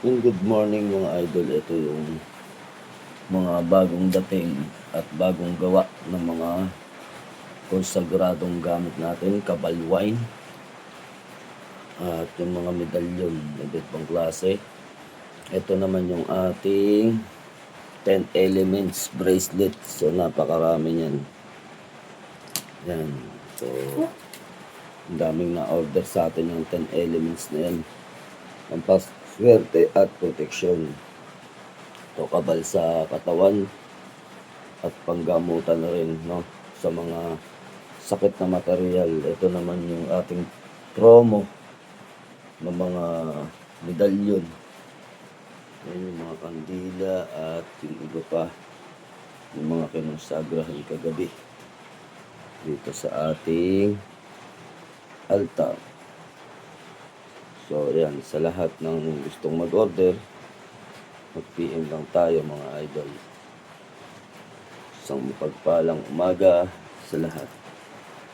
Yung good morning mga idol, ito yung mga bagong dating at bagong gawa ng mga konsagradong gamit natin, kabal wine. At yung mga medalyon na iba't pang klase. Ito naman yung ating 10 elements bracelet. So napakarami niyan. Yan. So ang daming na-order sa atin yung 10 elements na yan. Ang paswerte at proteksyon. Ito kabal sa katawan at panggamutan na rin no, sa mga sakit na material. Ito naman yung ating promo ng mga medalyon. Yan yung mga kandila at yung iba pa yung mga kinonsagrahan kagabi dito sa ating altar. So, yan. Sa lahat ng gustong mag-order, mag-PM lang tayo mga idol. Isang mapagpalang umaga sa lahat.